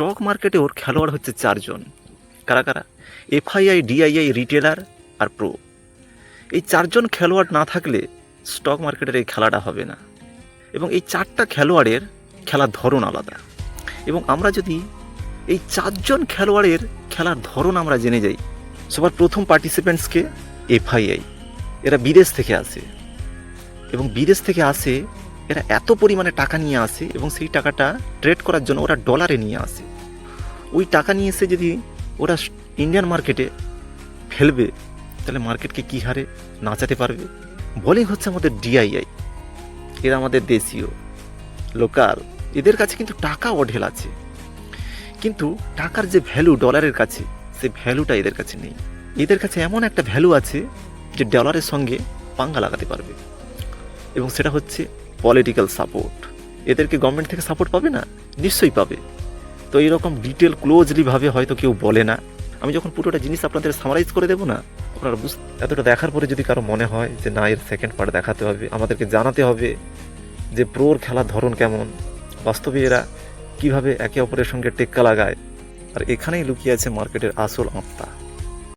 Stock মার্কেটে ওর খেলোয়াড় হচ্ছে চারজন। কারা কারা? এফআইআই ডিআইআই রিটেলার আর প্রো এই চারজন খেলোয়াড় না থাকলে স্টক মার্কেটের এই খেলাটা হবে না। এবং এই চারটা খেলোয়াড়ের খেলার ধরন আলাদা। এবং আমরা যদি এই চারজন খেলোয়াড়ের খেলার ধরন আমরা জেনে যাই, সবার প্রথম পার্টিসিপেন্টসকে এফআইআই এরা বিদেশ থেকে আসে। এবং বিদেশ থেকে আসে, এরা এত পরিমাণে টাকা নিয়ে আসে এবং সেই টাকাটা ট্রেড করার জন্য ওরা ডলারে নিয়ে আসে। ওই টাকা নিয়ে এসে যদি ওরা ইন্ডিয়ান মার্কেটে ফেলবে, তাহলে মার্কেটকে কী হারে নাচাতে পারবে? বোলিং হচ্ছে আমাদের ডিআইআই এরা আমাদের দেশীয়, লোকাল। এদের কাছে কিন্তু টাকা অঢেল আছে। কিন্তু টাকার যে ভ্যালু ডলারের কাছে, সে ভ্যালুটা এদের কাছে নেই। এদের কাছে এমন একটা ভ্যালু আছে যে ডলারের সঙ্গে পাঙ্গা লাগাতে পারবে। এবং সেটা হচ্ছে পলিটিক্যাল সাপোর্ট এদেরকে গভর্নমেন্ট থেকে সাপোর্ট পাবে না? নিশ্চয়ই পাবে। তো এইরকম ডিটেল ক্লোজলিভাবে হয়তো কেউ বলে না। আমি যখন পুরোটা জিনিস আপনাদের সামারাইজ করে দেবো না, আপনারা বুঝ এতটা দেখার পরে যদি কারও মনে হয় যে না, এর সেকেন্ড পার্ট দেখাতে হবে, আমাদেরকে জানাতে হবে যে প্রোর খেলার ধরন কেমন, বাস্তবে এরা কীভাবে একে অপরের সঙ্গে টেক্কা লাগায়, আর এখানেই লুকিয়ে আছে মার্কেটের আসল আত্মা